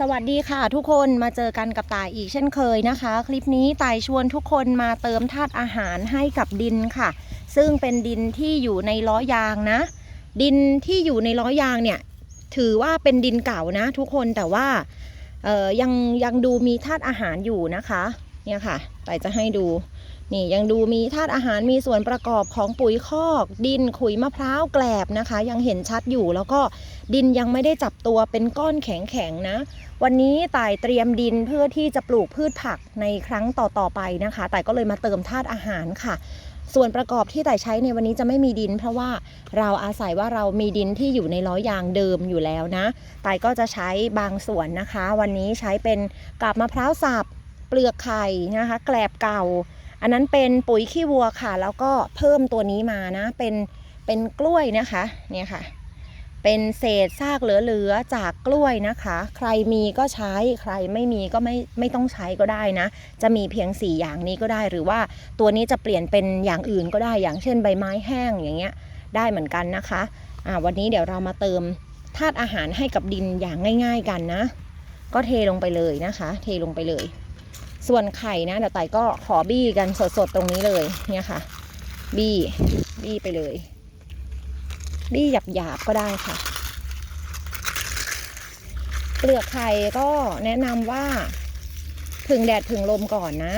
สวัสดีค่ะทุกคนมาเจอกันกับตายอีกเช่นเคยนะคะ คลิปนี้ตายชวนทุกคนมาเติมธาตุอาหารให้กับดินค่ะ ซึ่งเป็นดินที่อยู่ในล้อยางนะ ดินที่อยู่ในล้อยางเนี่ยถือว่าเป็นดินเก่านะ ทุกคนแต่ว่าเอ่ยังยังดูมีธาตุอาหารอยู่นะคะเนี่ยค่ะตายจะให้ดู นี่ยังดูมีธาตุอาหารมีส่วนประกอบของปุ๋ยคอก ดินขุยมะพร้าวแกลบนะคะ ยังเห็นชัดอยู่แล้วก็ดินยังไม่ได้จับตัวเป็นก้อนแข็งๆนะ วันนี้ต่ายเตรียมดินเพื่อที่จะปลูกพืชผักในครั้งต่อๆไปนะคะต่ก็เลยมาเติมธาตุอาหารค่ะ ส่วนประกอบที่ต่ใช้ในวันนี้จะไม่มีดิน เพราะว่าเราอาศัยว่าเรามีดินที่อยู่ในล้อยางเดิมอยู่แล้วนะต่ก็จะใช้บางส่วนนะคะ วันนี้ใช้เป็นกาบมะพร้าวสับเปลือกไข่นะคะ แกลบเก่า อันนั้นเป็นปุ๋ยขี้วัวค่ะ แล้วก็เพิ่มตัวนี้มานะ เป็นเป็นกล้วยนะคะเนี่ยค่ะ เป็นเศษซากเหลือๆจากกล้วยนะคะ ใครมีก็ใช้ใครไม่มีก็ไม่ไม่ต้องใช้ก็ได้นะ จะมีเพียง 4 อย่างนี้ก็ได้ หรือว่าตัวนี้จะเปลี่ยนเป็นอย่างอื่นก็ได้อย่างเช่นใบไม้แห้งอย่างเงี้ยได้เหมือนกันนะคะอ่าวันนี้เดี๋ยวเรามาเติมธาตุอาหารให้กับดินอย่างง่าย ๆ กันนะ ก็เทลงไปเลยนะคะ เทลงไปเลย ส่วนไข่นะเดี๋ยวไต่ก็ขอบี้กันสดๆตรงนี้เลยเนี่ยค่ะ บี้บี้ไปเลย บี้หยาบๆก็ได้ค่ะ เปลือกไข่ก็แนะนำว่าผึ่งแดดผึ่งลมก่อนนะ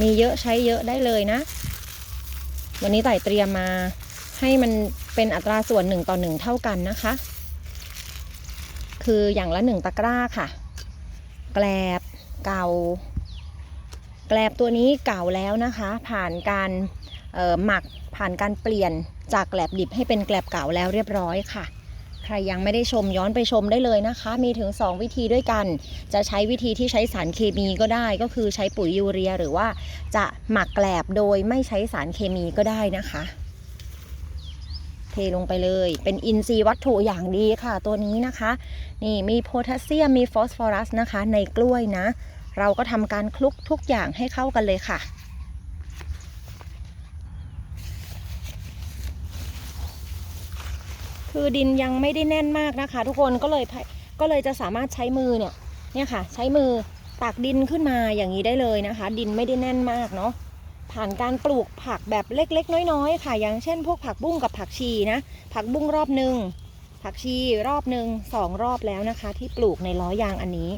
มีเยอะใช้เยอะได้เลยนะ วันนี้ไต่เตรียมมาให้มันเป็นอัตราส่วนหนึ่งต่อหนึ่งเท่ากันนะคะ คืออย่างละหนึ่งตะกร้าค่ะ แกลบเก่า แกลบตัวนี้เก่าแล้วนะคะ ผ่านการหมักผ่านการเปลี่ยนจากแกลบดิบให้เป็นแกลบเก่าแล้วเรียบร้อยค่ะ ใครยังไม่ได้ชมย้อนไปชมได้เลยนะคะ มีถึง 2 วิธีด้วยกัน จะใช้วิธีที่ใช้สารเคมีก็ได้ ก็คือใช้ปุ๋ยยูเรีย หรือว่าจะหมักแกลบโดยไม่ใช้สารเคมีก็ได้นะคะ เทลงไปเลย เป็นอินทรีย์วัตถุอย่างดีค่ะ ตัวนี้นะคะ นี่มีโพแทสเซียมมีฟอสฟอรัสนะคะ ในกล้วยนะ เราก็ทำการคลุกทุกอย่างให้เข้ากันเลยค่ะคือดินยังไม่ได้แน่นมากนะคะ ทุกคนก็เลยก็เลยจะสามารถใช้มือเนี่ยเนี่ยค่ะ ใช้มือตักดินขึ้นมาอย่างนี้ได้เลยนะคะ ดินไม่ได้แน่นมากเนาะ ผ่านการปลูกผักแบบเล็กๆ น้อยๆ ค่ะ อย่างเช่น พวกผักบุ้งกับผักชีนะ ผักบุ้งรอบหนึ่งผักชีรอบหนึ่งสองรอบแล้วนะคะ ที่ปลูกในล้อยางอันนี้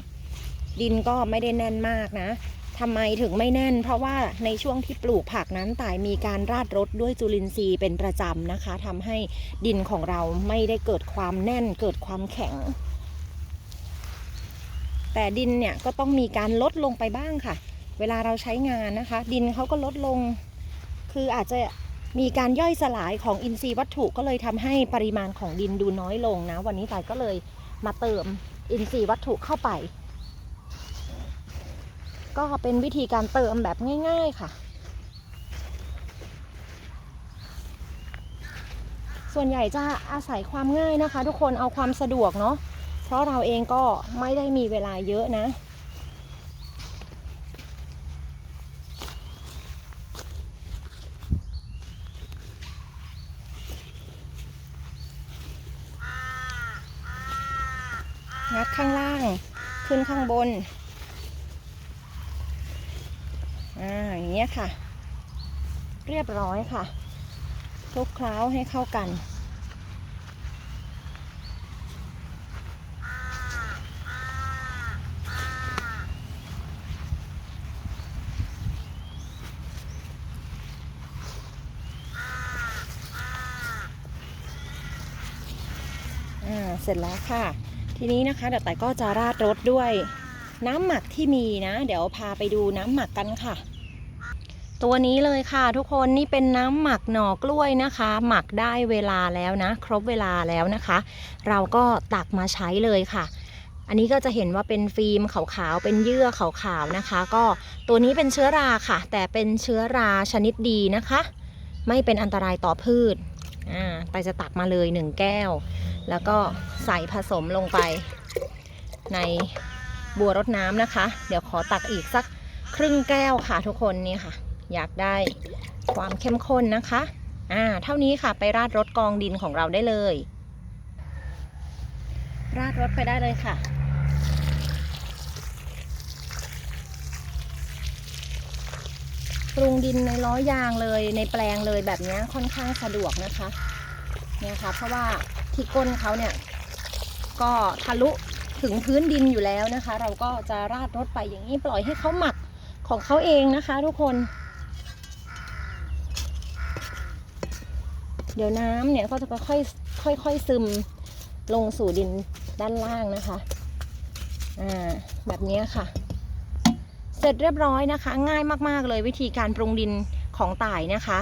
ดินก็ไม่ได้แน่นมากนะทำไมถึงไม่แน่น เพราะว่าในช่วงที่ปลูกผักนั้นต่ายมีการราดรดด้วยจุลินทรีย์เป็นประจำนะคะทำให้ดินของเราไม่ได้เกิดความแน่นเกิดความแข็ง แต่ดินเนี่ยก็ต้องมีการลดลงไปบ้างค่ะ เวลาเราใช้งานนะคะ ดินเขาก็ลดลง คืออาจจะมีการย่อยสลายของอินทรีย์วัตถุก็เลยทำให้ปริมาณของดินดูน้อยลงนะ วันนี้ตายก็เลยมาเติมอินทรีย์วัตถุเข้าไป ก็เป็นวิธีการเติมแบบง่าย ๆค่ะ ส่วนใหญ่จะอาศัยความง่ายนะคะ ทุกคนเอาความสะดวกเนาะเพราะเราเองก็ไม่ได้มีเวลาเยอะนะ งัดข้างล่าง ขึ้นข้างบน อ่า อย่างเงี้ยค่ะ เรียบร้อยค่ะคลุกเคล้าให้เข้ากัน อ่า เสร็จแล้วค่ะ ทีนี้นะคะเดี๋ยวแต่ก็จะราดรสด้วยน้ำหมักที่มีนะ เดี๋ยวพาไปดูน้ำหมักกันค่ะ ตัวนี้เลยค่ะทุกคนนี่เป็นน้ำหมักหน่อกล้วยนะคะ หมักได้เวลาแล้วนะ ครบเวลาแล้วนะคะ เราก็ตักมาใช้เลยค่ะ อันนี้ก็จะเห็นว่าเป็นฟิล์มขาวๆเป็นเยื่อขาวๆนะคะ ก็ตัวนี้เป็นเชื้อราค่ะ แต่เป็นเชื้อราชนิดดีนะคะ ไม่เป็นอันตรายต่อพืชอ่าไปจะตักมาเลยหนึ่งแก้ว แล้วก็ใส่ผสมลงไป ในบัวรดน้ำนะคะ เดี๋ยวขอตักอีกสักครึ่งแก้วค่ะทุกคนนี่ค่ะ อยากได้ความเข้มข้นนะคะอ่าเท่านี้ค่ะไปราดรสกองดินของเราได้เลย ราดรถไปได้เลยค่ะปรุงดินในล้อยางเลยในแปลงเลยแบบนี้ค่อนข้างสะดวกนะคะเนี่ยค่ะเพราะว่า ที่ก้นเขาเนี่ยก็ทะลุถึงพื้นดินอยู่แล้วนะคะ เราก็จะราดรถไปอย่างนี้ปล่อยให้เขาหมักของเขาเองนะคะ ทุกคน เดี๋ยวน้ำเนี่ยก็จะค่อยๆค่อยๆซึมลงสู่ดินด้านล่างนะคะอ่าแบบนี้ค่ะ เสร็จเรียบร้อยนะคะ ง่ายมากๆเลยวิธีการปรุงดินของต่ายนะคะ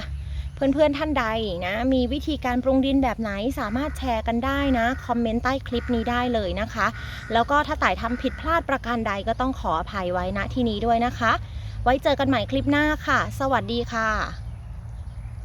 เพื่อนๆท่านใดนะมีวิธีการปรุงดินแบบไหนสามารถแชร์กันได้นะคอมเมนต์ใต้คลิปนี้ได้เลยนะคะ แล้วก็ถ้าต่ายทำผิดพลาดประการใดก็ต้องขออภัยไว้ณที่นี้ด้วยนะคะ ไว้เจอกันใหม่คลิปหน้าค่ะ สวัสดีค่ะ